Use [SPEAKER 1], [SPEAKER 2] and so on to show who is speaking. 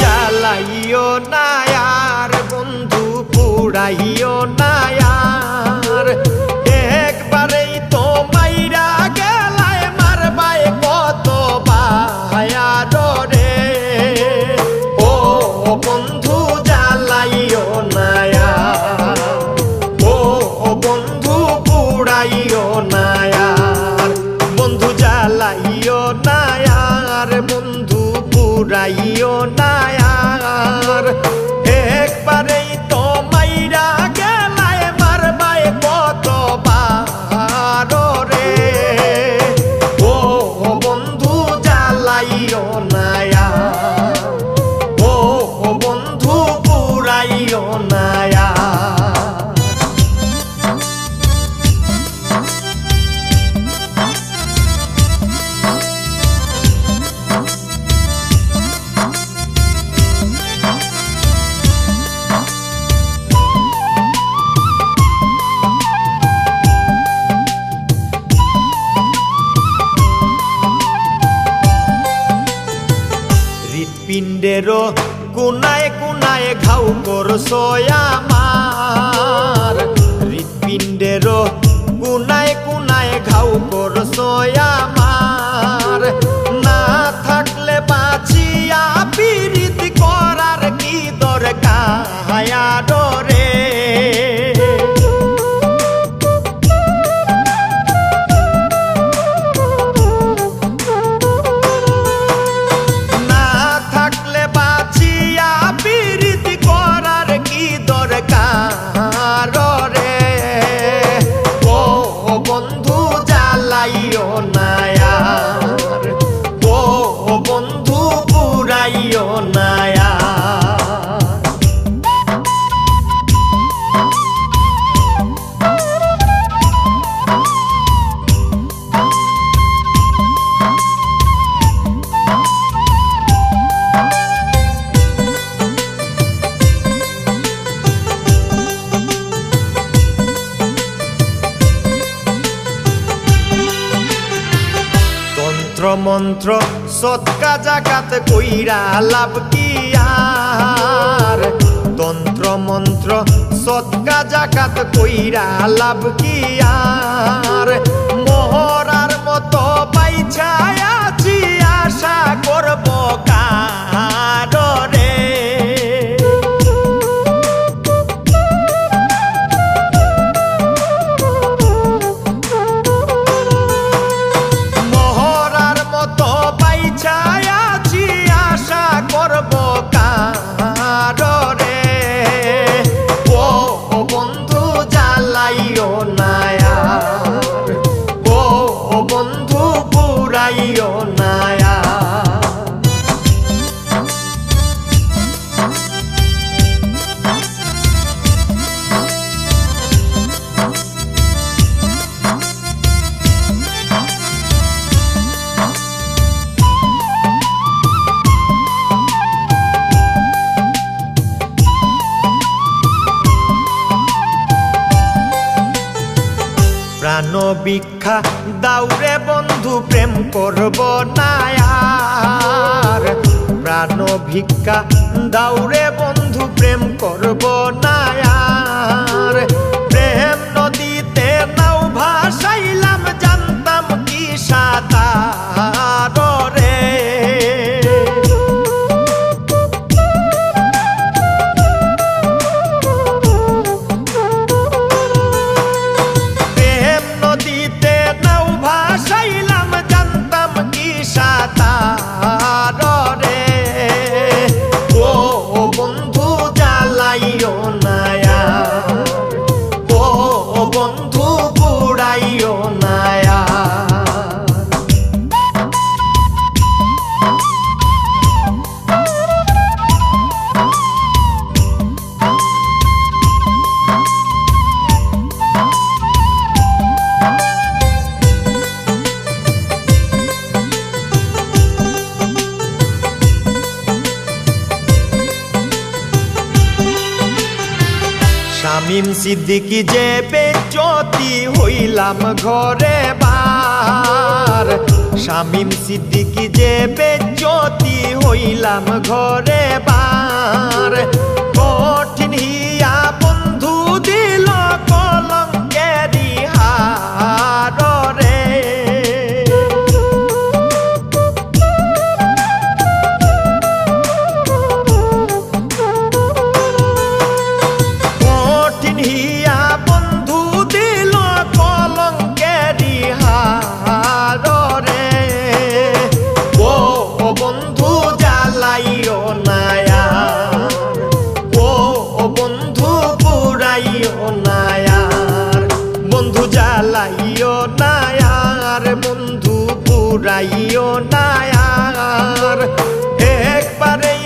[SPEAKER 1] জ্বালাইও নায়ার বন্ধু পুড়াইও পুরাইও নায়ার হৃৎপিণ্ডেরও কোনায় কোনায় ঘাউ করছ আমার হৃৎপিণ্ডেরও কোনায় কোনায় ঘাউ করছ আমার বন্ধু মন্ত্র, সৎকা জাগাত কইরা লাভ কি আর? তন্ত্র, মন্ত্র, সৎকা জাগাত কইরা লাভ কি আর? মোহরার বন্ধু ভিক্ষা দাউরে বন্ধু প্রেম করব নায়ার প্রাণ ভিক্ষা দাউরে বন্ধু প্রেম করব নায়ার তামিম সিদ্দিকি যে বেজ্যোতি হইলাম ঘরে বার। শামিম সিদ্দিকি যে বেজ্যোতি হইলাম ঘরে বার। কঠিন যাইও না আর একবারে